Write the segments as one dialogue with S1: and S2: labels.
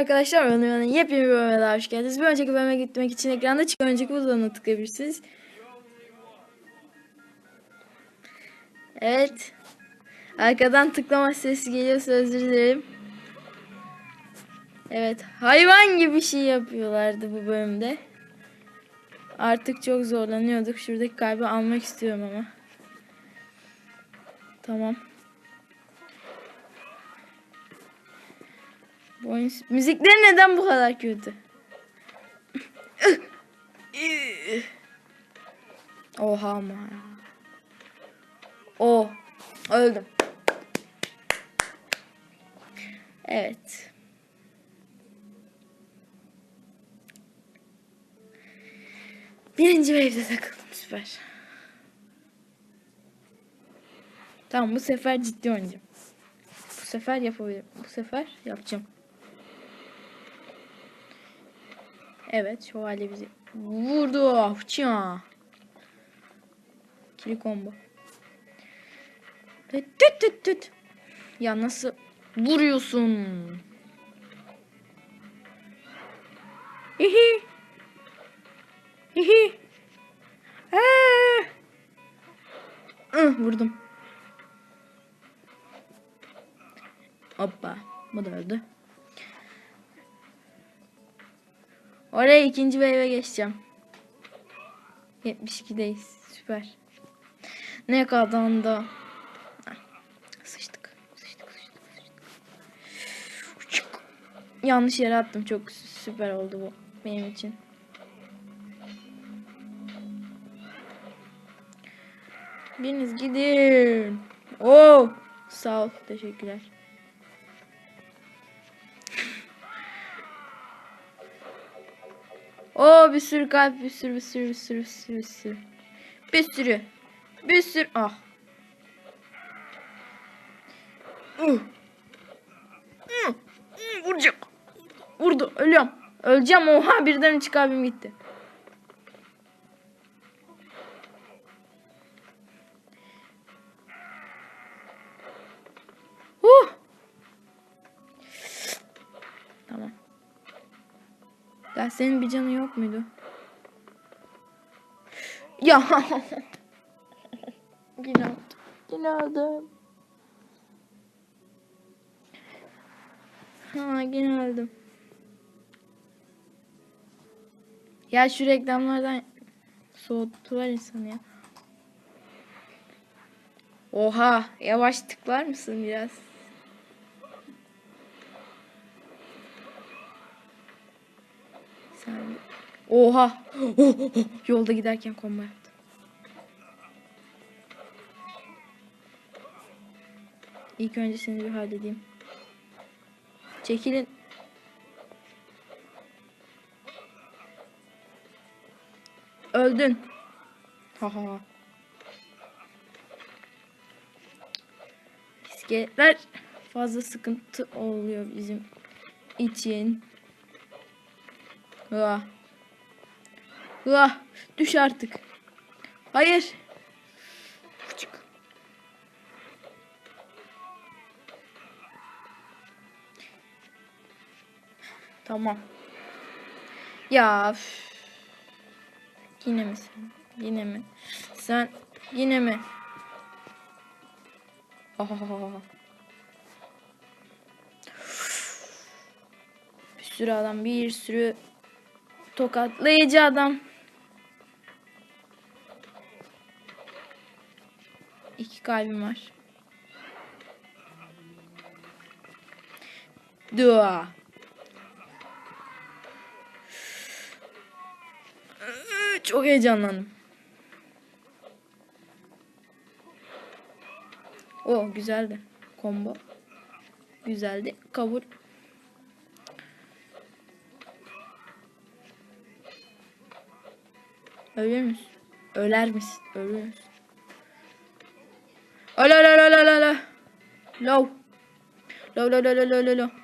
S1: arkadaşlar. Önümden yepyeni bir bölüme daha hoş geldiniz. Bir önceki bölüme gitmek için ekranda çıkan önceki butonuna tıklayabilirsiniz. Evet. Arkadan tıklama sesi geliyorsa özür dilerim. Evet. Hayvan gibi bir şey yapıyorlardı bu bölümde. Artık çok zorlanıyorduk. Şuradaki kalbi almak istiyorum ama. Tamam. Bu oyun... Müzikleri neden bu kadar kötü? Oha ama ya. Oh. Öldüm. Evet. Birinci wave'de takıldım süper. Tamam bu sefer ciddi oynayacağım. Bu sefer yapabilirim. Bu sefer yapacağım. Evet şövalye bizi vurdu. Çia. Kili combo. Tüt tüt tüt. Ya nasıl vuruyorsun? Hihi. Hihi. Ih, vurdum. Hoppa. Bu da öldü. Oraya ikinci wave'e geçeceğim. 72'deyiz. Süper. Ne kadar Sıçtık. Sıçtık, sıçtık, sıçtık. Yanlış yere attım. Çok süper oldu bu benim için. Biriniz gidin. Oo, sağ ol. Teşekkürler. Oo bir sürü kalp, bir sürü, bir sürü, bir sürü, bir sürü, bir sürü. Bir sürü. Bir sürü. Ah. Uh. Uh. Uh, Vuracak. Vurdu. Ölüyorum. Öleceğim. Oha birden üç kalbim gitti. Huh. Tamam. Ya senin bir canın yok muydu? Ya. Yine aldım. Yine aldım. Ha yine aldım. Ya şu reklamlardan soğuttular insanı ya. Oha yavaş tıklar mısın biraz? Oha. Yolda giderken kombo yaptı. İlk önce seni bir halledeyim. Çekilin. Öldün. Ha ha ha. İskeletler fazla sıkıntı oluyor bizim için. Hıa. Hıa. Düş artık. Hayır. Çık. Tamam. Ya. üf. Yine mi sen? Yine mi? Sen yine mi? Bir sürü adam, bir sürü tokatlayıcı adam. İki kalbim var. Dua. Çok heyecanlandım. O güzeldi. Combo. Güzeldi. Kabul. Ölür müsün? Öler misin? Ölür müsün? Öl öl öl öl öl öl. Low. Low low low low low low.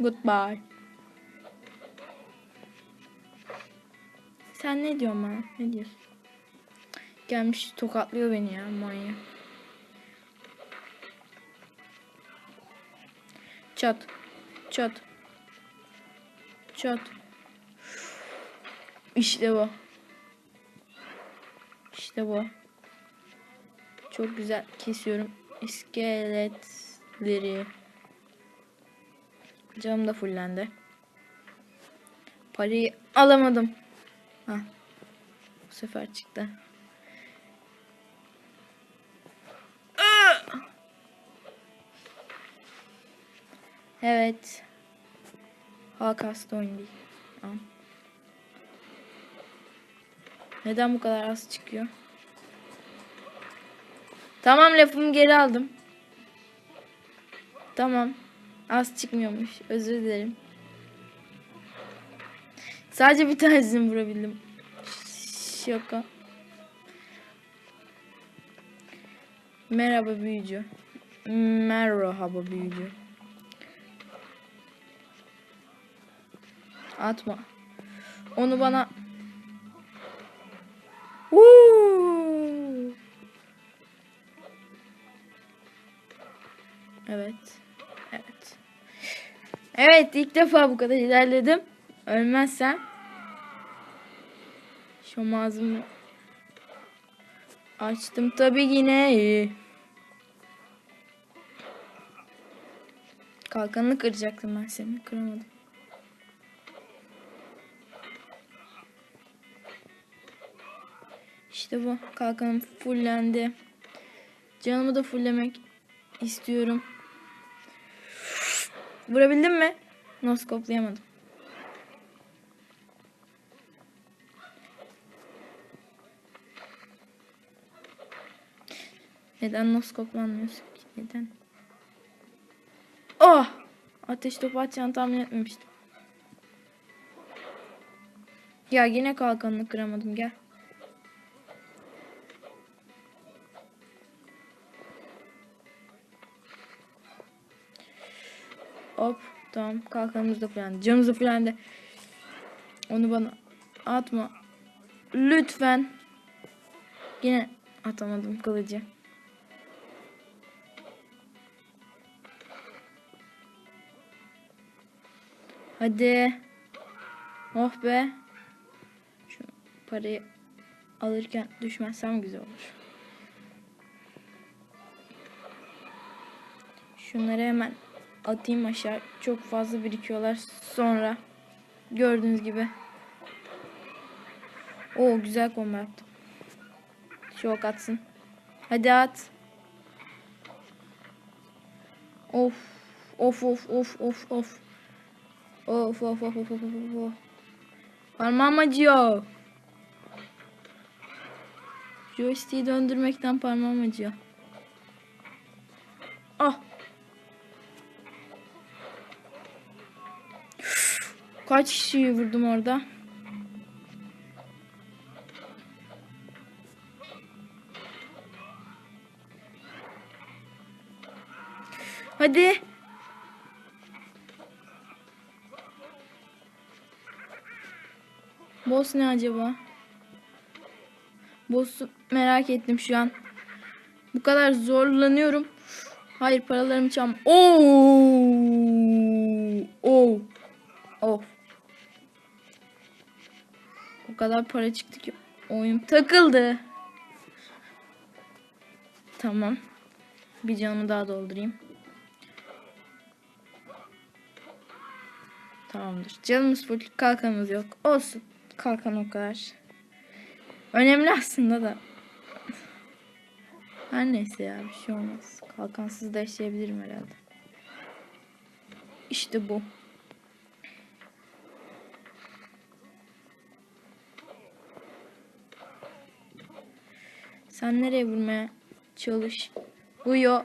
S1: Goodbye. Sen ne diyorsun bana? Ne diyorsun? Gelmiş tokatlıyor beni ya manyak. Çat. Çat. Çat. İşte bu. İşte bu. Çok güzel kesiyorum iskeletleri. Canım da fullendi. Parayı alamadım. Ha. Bu sefer çıktı. Evet. Oyun değil. Tamam. Neden bu kadar az çıkıyor? Tamam lafımı geri aldım. Tamam. Az çıkmıyormuş. Özür dilerim. Sadece bir tanesini vurabildim. Şaka. Merhaba büyücü. Merhaba büyücü. Atma. Onu bana Evet ilk defa bu kadar ilerledim. Ölmezsem şu ağzımı açtım tabi yine. Kalkanını kıracaktım ben seni. Kıramadım. İşte bu. Kalkanım fullendi. Canımı da fulllemek istiyorum. Vurabildim mi? Noskoplayamadım. Neden noskoplanmıyorsun ki? Neden? Oh! Ateş topu atacağını tahmin etmemiştim. Ya yine kalkanını kıramadım gel. Tamam kalkanımız da falan. Canımız da falan de. Onu bana atma. Lütfen. Yine atamadım kılıcı. Hadi. Oh be. Şu parayı alırken düşmezsem güzel olur. Şunları hemen atayım aşağı. Çok fazla birikiyorlar. Sonra gördüğünüz gibi. O güzel kombo yaptım. Şok atsın. Hadi at. Of. Of of of of of. Of of of of of of. Parmağım acıyor. Joystick'i döndürmekten parmağım acıyor. Kaç kişiyi vurdum orada? Hadi. Boss ne acaba? Boss'u merak ettim şu an. Bu kadar zorlanıyorum. Hayır paralarımı çam. Oo! Oo! Of. O kadar para çıktı ki oyun takıldı. Tamam. Bir canımı daha doldurayım. Tamamdır. Canımız full. Kalkanımız yok. Olsun. Kalkan o kadar. Önemli aslında da. Her neyse ya bir şey olmaz. Kalkansız da yaşayabilirim herhalde. İşte bu. Sen nereye vurmaya çalış? Uyo.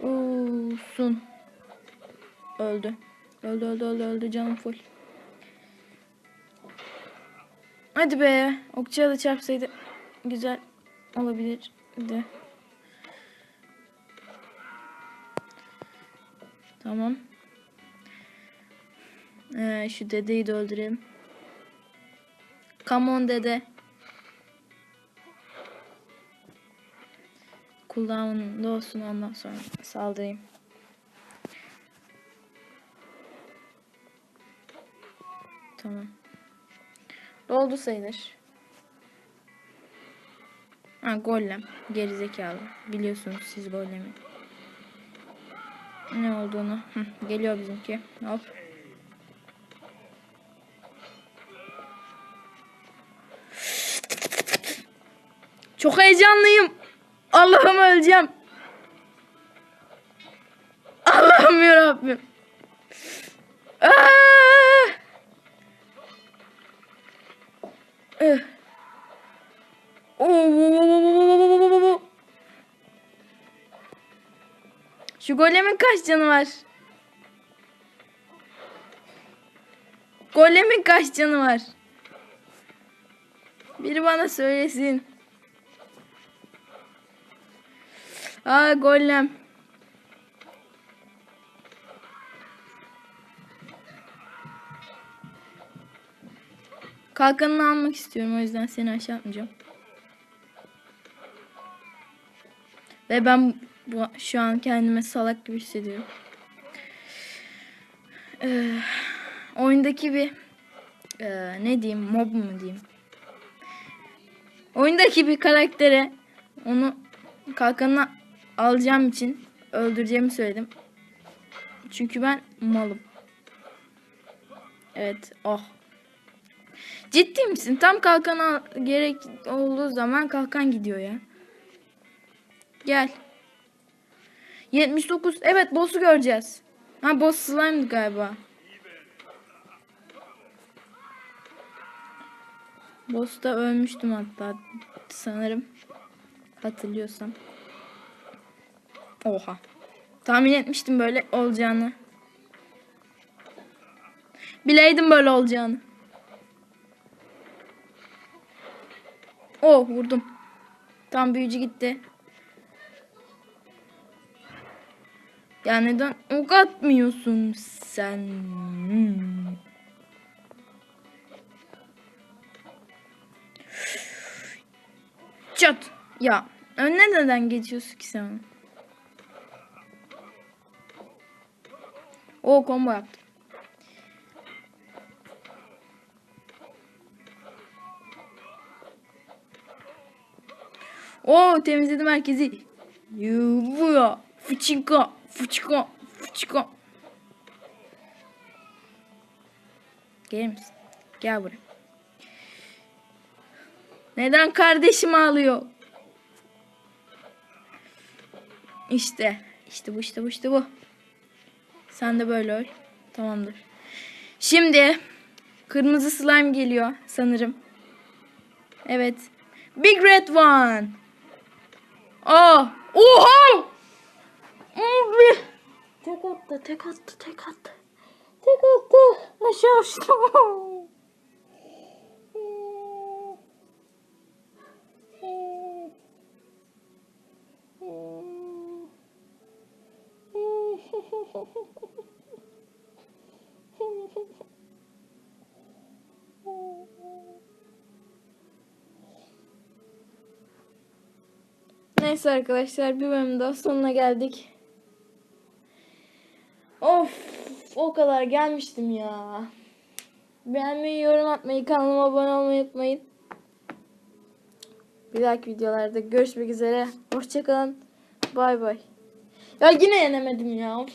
S1: Usun. Öldü. Öldü öldü öldü öldü canım full. Hadi be. Okçuya da çarpsaydı güzel olabilirdi. Tamam. Ee, şu dedeyi de öldürelim. Come on dede. cooldown'da olsun ondan sonra saldırayım. Tamam. Doldu sayılır. Ha gollem. Gerizekalı. Biliyorsunuz siz gollemi. Ne olduğunu. Hı, geliyor bizimki. Hop. Çok heyecanlıyım. Allah'ım öleceğim. Allah'ım yarabbim. Aa! Eh. Oo. Şu golemin kaç canı var? Golemin kaç canı var? Biri bana söylesin. Aa golem. Kalkanını almak istiyorum o yüzden seni aşağı atmayacağım. Ve ben bu, şu an kendime salak gibi hissediyorum. Ee, oyundaki bir ee, ne diyeyim mob mu diyeyim. Oyundaki bir karaktere onu kalkanına alacağım için öldüreceğimi söyledim. Çünkü ben malım. Evet. Oh. Ciddi misin? Tam kalkana gerek olduğu zaman kalkan gidiyor ya. Gel. 79. Evet boss'u göreceğiz. Ha boss slime'dı galiba. Boss'ta ölmüştüm hatta sanırım. Hatırlıyorsam. Oha. Tahmin etmiştim böyle olacağını. Bileydim böyle olacağını. Oh vurdum. Tam büyücü gitti. Ya neden ok atmıyorsun sen? Hmm. Çat. Ya önüne neden geçiyorsun ki sen? O combo yaptım. Oo temizledim herkesi. Yuvuya. Fıçınka. Fıçıka. Fıçıka. Gelir misin? Gel buraya. Neden kardeşim ağlıyor? İşte. İşte bu işte bu işte bu. Sen de böyle öl. Tamamdır. Şimdi kırmızı slime geliyor sanırım. Evet. Big Red One. Aa! Oha! Abi! Tek attı, tek attı, tek attı. Tek attı. Aşağı uçtu. Neyse arkadaşlar bir bölüm daha sonuna geldik. Of o kadar gelmiştim ya. Beğenmeyi, yorum atmayı, kanalıma abone olmayı unutmayın. Bir dahaki videolarda görüşmek üzere. Hoşçakalın. Bay bay. Ya yine yenemedim ya.